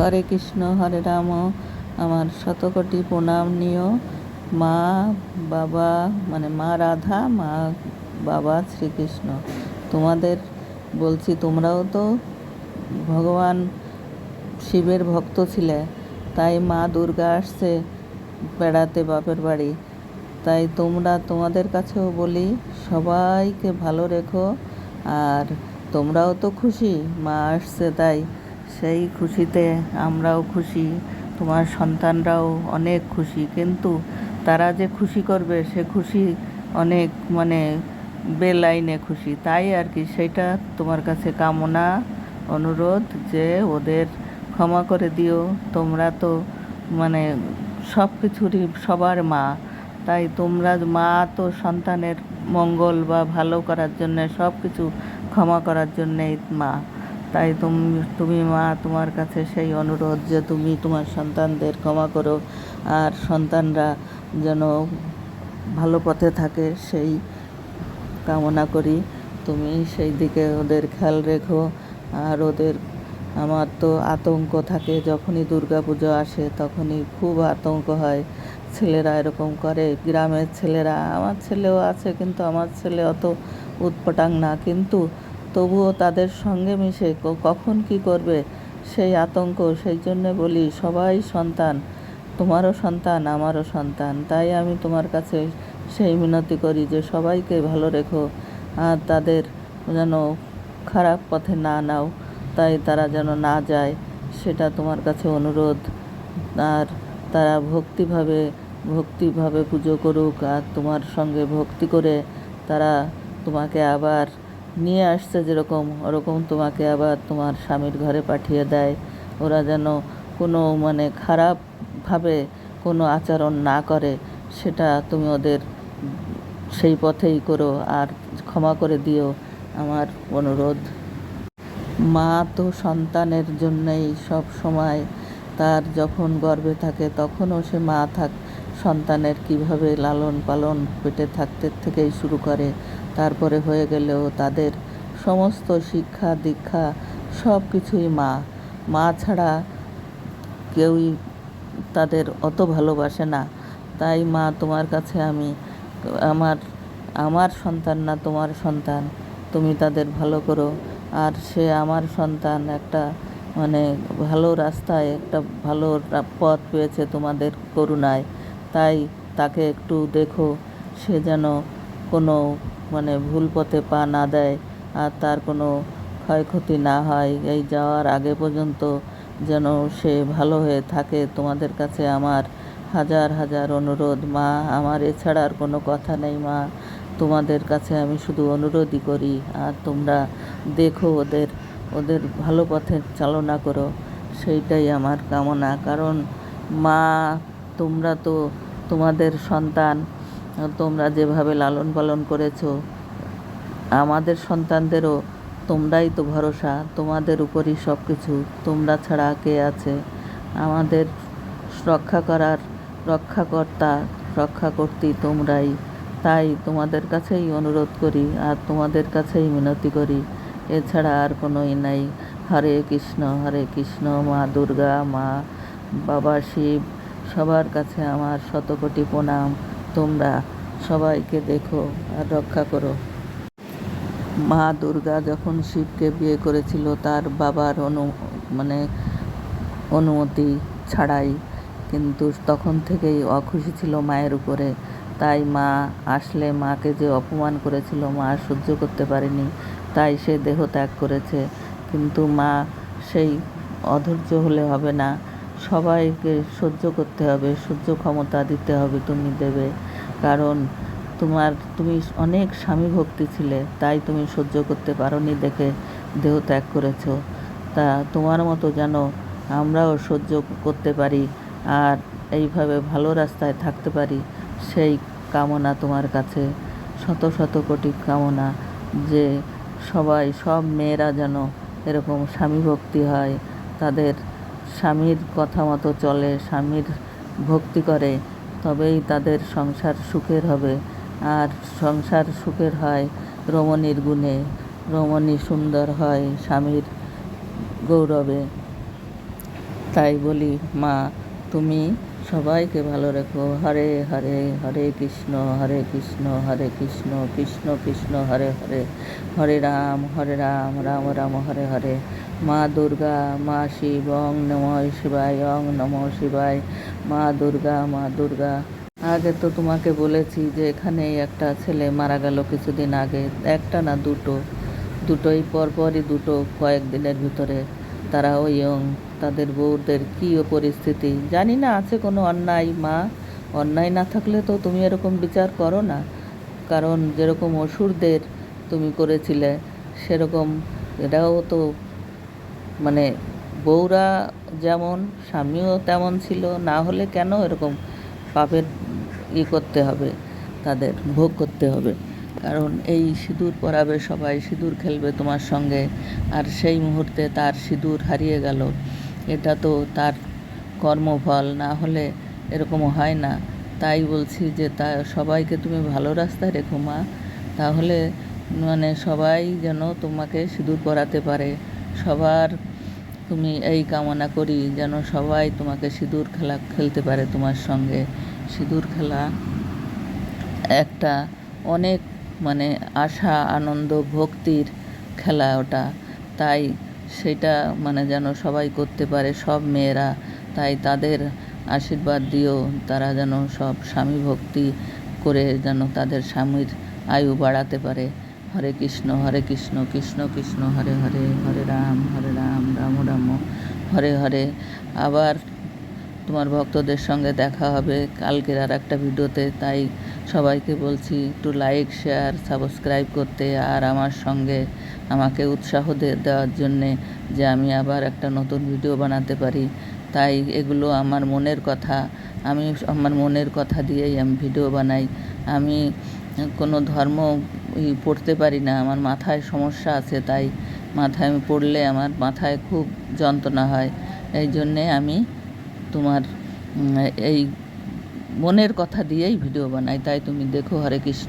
হরে কৃষ্ণ, হরে রাম। আমার শতকোটি প্রণাম নিও। মা, বাবা মানে মা রাধা, মা, বাবা শ্রীকৃষ্ণ। তোমাদের বলছি, তোমরাও তো ভগবান শিবের ভক্ত ছিলে, তাই মা দুর্গা আসছে বেড়াতে বাপের বাড়ি। তাই তোমরা তোমাদের কাছেও বলি, সবাইকে ভালো রেখো। আর তোমরাও তো খুশি, মা আসছে তাই। সেই খুশিতে আমরাও খুশি, তোমার সন্তানরাও অনেক খুশি। কিন্তু তারা যে খুশি করবে, সে খুশি অনেক মানে বেলাইনে খুশি। তাই আর কি সেটা তোমার কাছে কামনা, অনুরোধ যে ওদের ক্ষমা করে দিও। তোমরা তো মানে সব কিছুরই সবার মা। তাই তোমরা মা তো সন্তানের মঙ্গল বা ভালো করার জন্যে সব কিছু ক্ষমা করার জন্যেই মা। তাই তুমি তুমি মা, তোমার কাছে সেই অনুরোধ যে তুমি তোমার সন্তানদের ক্ষমা করো। আর সন্তানরা যেন ভালো পথে থাকে, সেই কামনা করি। তুমি সেই দিকে ওদের খেয়াল রেখো। আর ওদের, আমার তো আতঙ্ক থাকে, যখনই দুর্গা পুজো আসে তখনই খুব আতঙ্ক হয়। ছেলেরা এরকম করে, গ্রামের ছেলেরা, আমার ছেলেও আছে কিন্তু আমার ছেলে অত উৎপটাং না। কিন্তু তবুও তাদের সঙ্গে মিশে কখন কি করবে সেই আতঙ্ক, সেই জন্যে বলি, সবাই সন্তান, তোমারও সন্তান, আমারও সন্তান। তাই আমি তোমার কাছে সেই মিনতি করি যে, সবাইকে ভালো রেখো, আর তাদের যেন খারাপ পথে না নাও, তাই তারা যেন না যায়, সেটা তোমার কাছে অনুরোধ। আর তারা ভক্তিভাবে ভক্তিভাবে পুজো করুক, আর তোমার সঙ্গে ভক্তি করে তারা তোমাকে আবার নিয়ে আসছে যেরকম, ওরকম তোমাকে আবার তোমার স্বামীর ঘরে পাঠিয়ে দেয়। ওরা যেন কোনো মানে খারাপভাবে কোনো আচরণ না করে, সেটা তুমি ওদের সেই পথেই করো আর ক্ষমা করে দিও আমার অনুরোধ। মা তো সন্তানের জন্যই সব সময় তার যখন গর্বে থাকে তখনও সে মা থাক, সন্তানের কীভাবে লালন পালন পেটে থাকতে থেকেই শুরু করে। তারপরে হয়ে গেলেও তাদের সমস্ত শিক্ষা, দীক্ষা সব কিছুই মা। মা ছাড়া কেউই তাদের অত ভালোবাসে না। তাই মা, তোমার কাছে আমি, আমার আমার সন্তান না তোমার সন্তান। তুমি তাদের ভালো করো। আর সে আমার সন্তান, একটা মানে ভালো রাস্তায়, একটা ভালো পথ পেয়েছে তোমাদের করুণায়। তাই তাকে একটু দেখো। সে যেন কোনো মানে ভুল পথে পা না দেয় আর তার কোনো ক্ষয়ক্ষতি না হয়। এই যাওয়ার আগে পর্যন্ত যেন সে ভালো হয়ে থাকে, তোমাদের কাছে আমার হাজার হাজার অনুরোধ। মা, আমার এছাড়া আর কোনো কথা নেই মা। তোমাদের কাছে আমি শুধু অনুরোধই করি, আর তোমরা দেখো ওদের ওদের ভালো পথে চালনা করো। সেইটাই আমার কামনা। কারণ মা, তোমরা তো তোমাদের সন্তান। তোমরা যেভাবে লালন পালন করেছ, আমাদের সন্তানদেরও তোমরাই তো ভরসা, তোমাদের উপরই সব কিছু তোমরা ছাড়া কে আছে? আমাদের রক্ষা করার রক্ষাকর্তা রক্ষা করতে তোমরাই। তাই তোমাদের কাছেই অনুরোধ করি আর তোমাদের কাছেই মিনতি করি। এছাড়া আর কোনোই নাই। হরে কৃষ্ণ হরে কৃষ্ণ, মা দুর্গা, মা বাবা শিব, সবার কাছে আমার শতকোটি প্রণাম। তোমরা সবাইকে দেখো আর রক্ষা করো। মা দুর্গা যখন শিবকে বিয়ে করেছিল, তার বাবার অনু মানে অনুমতি ছাড়াই কিন্তু তখন থেকেই অখুশি ছিল মায়ের উপরে। তাই মা আসলে মাকে যে অপমান করেছিল, মা সহ্য করতে পারেনি। তাই সে দেহ ত্যাগ করেছে। কিন্তু মা সেই অধৈর্য হলে হবে না। সবাইকে সহ্য করতে হবে, সহ্য ক্ষমতা দিতে হবে তুমি দেবে। কারণ তোমার, তুমি অনেক স্বামী ভক্তি ছিলে, তাই তুমি সহ্য করতে পারোনি দেখে দেহ ত্যাগ করেছ। তা তোমার মতো যেন আমরাও সহ্য করতে পারি আর এইভাবে ভালো রাস্তায় থাকতে পারি, সেই কামনা তোমার কাছে। শত শত কোটি কামনা যে সবাই, সব মেয়েরা যেন এরকম স্বামী ভক্তি হয়, তাদের স্বামীর কথা মতো চলে, স্বামীর ভক্তি করে তবেই তাদের সংসার সুখের হবে। আর সংসার সুখের হয় রমণীর গুণে। রমণী সুন্দর হয় স্বামীর গৌরবে। তাই বলি, মা, তুমি সবাইকে ভালো রেখো। হরে হরে হরে কৃষ্ণ হরে কৃষ্ণ হরে কৃষ্ণ কৃষ্ণ কৃষ্ণ, হরে হরে। হরে রাম হরে রাম রাম রাম, হরে হরে। মা দুর্গা, মা শিব অং নম শিবায় অং নম শিবায়। মা দুর্গা মা দুর্গা। আগে তো তোমাকে বলেছি যে এখানে একটা ছেলে মারা গেল কিছুদিন আগে। একটা না দুটো? দুটোই পরপরই দুটো কয়েকদিনের ভিতরে। তারা ওই তাদের বউদের কী পরিস্থিতি জানি না, আছে কোনো অন্যায়, মা? অন্যায় না থাকলে তো তুমি এরকম বিচার করো না। কারণ যেরকম অসুরদের তুমি করেছিলে, সেরকম এটাও তো মানে বউরা যেমন, স্বামীও তেমন ছিল, না হলে কেন এরকম পাপের ই করতে হবে, তাদের ভোগ করতে হবে? কারণ এই সিঁদুর পরাবে সবাই, সিঁদুর খেলবে তোমার সঙ্গে। আর সেই মুহূর্তে তার সিঁদুর হারিয়ে গেল। এটা তো তার কর্মফল, না হলে এরকম হয় না। তাই বলছি যে তা সবাইকে তুমি ভালো রাস্তায় রেখো, মা। তাহলে মানে সবাই যেন তোমাকে সিঁদুর পরাতে পারে। সবার তুমি এই কামনা করি যেন সবাই তোমাকে সিঁদুর খেলা খেলতে পারে তোমার সঙ্গে। সিঁদুর খেলা একটা অনেক মানে আশা, আনন্দ, ভক্তির খেলা ওটা। তাই সেটা মানে যেন সবাই করতে পারে, সব মেয়েরা। তাই তাদের আশীর্বাদ দিও তারা যেন সব স্বামী ভক্তি করে যেন তাদের স্বামীর আয়ু বাড়াতে পারে। হরে কৃষ্ণ হরে কৃষ্ণ কৃষ্ণ কৃষ্ণ, হরে হরে হরে রাম হরে রাম রাম রাম, হরে হরে। আবার তোমার ভক্তদের সঙ্গে দেখা হবে কালকের আর একটা ভিডিওতে। তাই সবাইকে বলছি একটু লাইক শেয়ার সাবস্ক্রাইব করতে। আর আমার সঙ্গে আমাকে উৎসাহ দেওয়ার জন্যে যে আমি আবার একটা নতুন ভিডিও বানাতে পারি। তাই এগুলো আমার মনের কথা। আমি আমার মনের কথা দিয়েই আমি ভিডিও বানাই। আমি কোনো ধর্ম পড়তে পারি না। আমার মাথায় সমস্যা আছে, তাই মাথায় আমি পড়লে আমার মাথায় খুব যন্ত্রণা হয়। এই জন্যে আমি তোমার এই মনের কথা দিয়েই ভিডিও বানাই। তাই তুমি দেখো, হরে কৃষ্ণ।